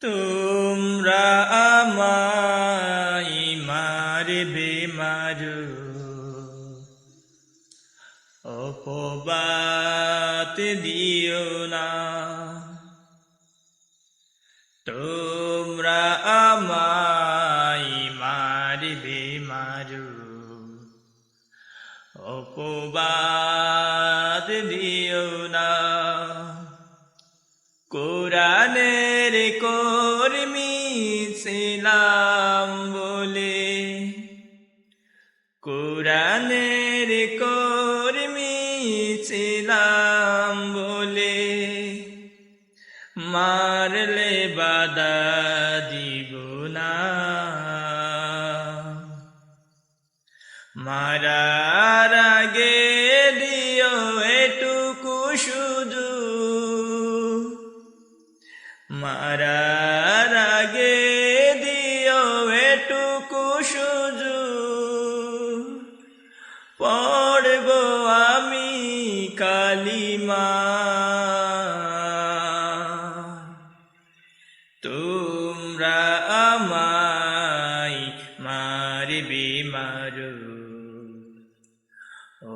তোমরা আমায় মারবে মারু। অপবাদ দিও না। তোমরা কোরআনের কর্মী ছিলাম বলে। কোরআনের কর্মী ছিলাম বলে। মারলে বাদা দিব না। মারার আগে দিও এটুকু শুধু মারার আগে দিও এটুকু সুজু পড়ব আমি কালিমা। তোমরা আমায় মারবে, মারু।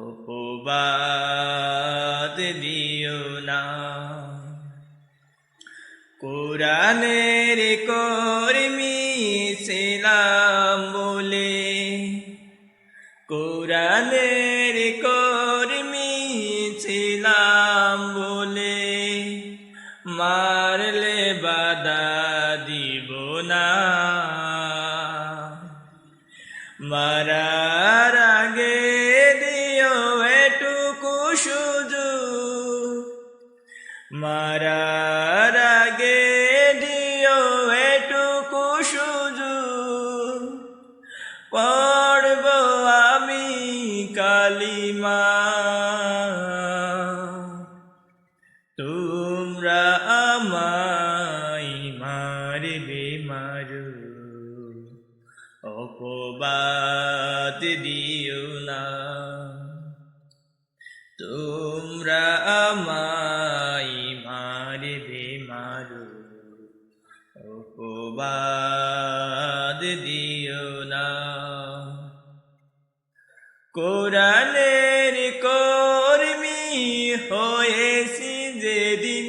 অপবাদ দিও না। কোরআনের কর্মী ছিলাম বলে। কোরআনের কর্মী ছিলাম বলে। মারলে বাধা দিব না। মারার কালিমা। তোমরা আমায় মারবে মারু। অপবাদ দিও না। তোমরা আমায় মারবে মারু। অপবাদ কোরআনের কর্মী হয়েছি যেদিন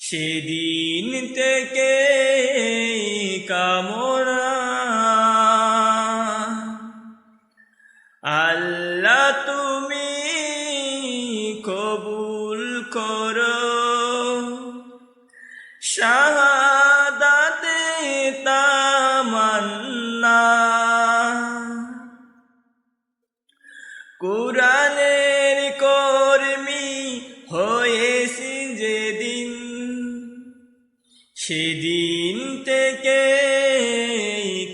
সেদিন থেকে কামনা। আল্লাহ তুমি কোরআনের কর্মী হয়েছি যেদিন সেদিন থেকে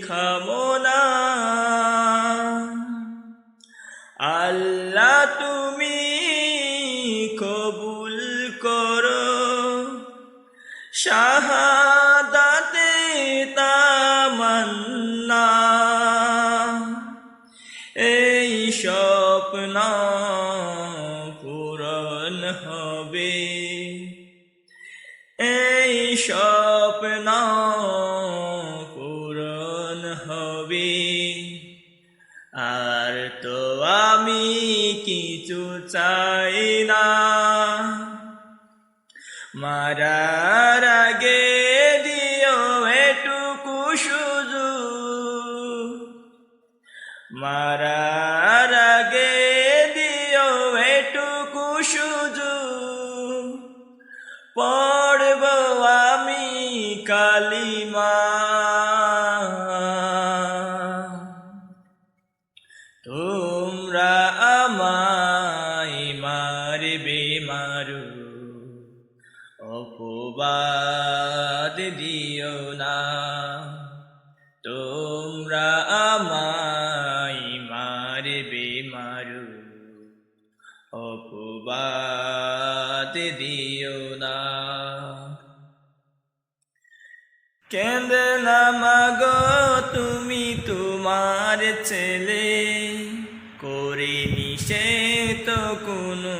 খামনা স্বপ্ন পূরণ হবে এই স্বপ্ন পূরণ হবে আর তো আমি কিছু চাই না। মারার আগে দিও এটুকু সুযোগ পড়ব আমি কালিমা। তোমরা আমায় মারবে মারু। অপবাদ দিও না। তোমরা আমায় মারবে মারু। অপবাদ দিও না কেন্দ্র নামাগো তুমি তোমার ছেলে, করে নিষেধ কোনো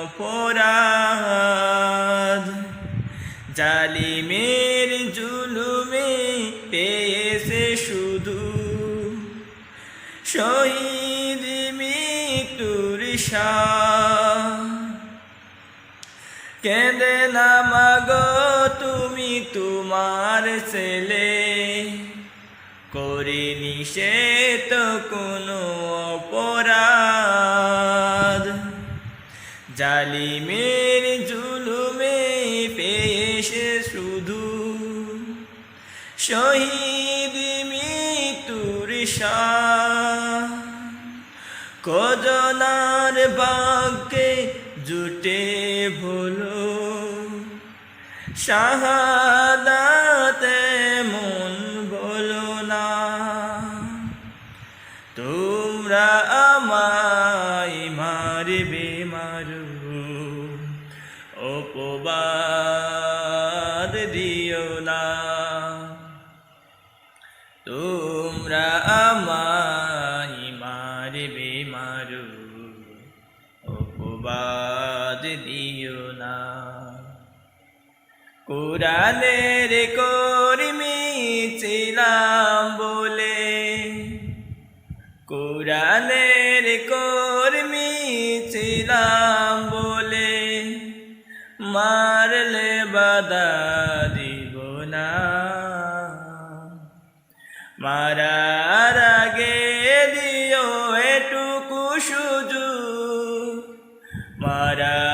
অপরাধ। জালিম জালিমের জুলুমে পেয়েছে শুধু শহীদ মৃত্যুর সাথ। কেঁদে না মাগো তুমি তোমার ছেলে। করিনি সে তো কোনো অপরাধ। জালিমের জুলুমে পেয়েছে শুধু শহীদ মৃত্যুর কজনার বাক্যে জুটে ভুলো। শাহাদাতে মন বলো না। তোমরা আমায় মারবে মারু। অপবাদ দিও না। তোমরা কোরআনের কর্মী ছিলাম বলে। কোরআনের কর্মী ছিলাম বলে। মারলে বাধা দিব না। মারার আগে দিও এটুকু সুযোগ। মারার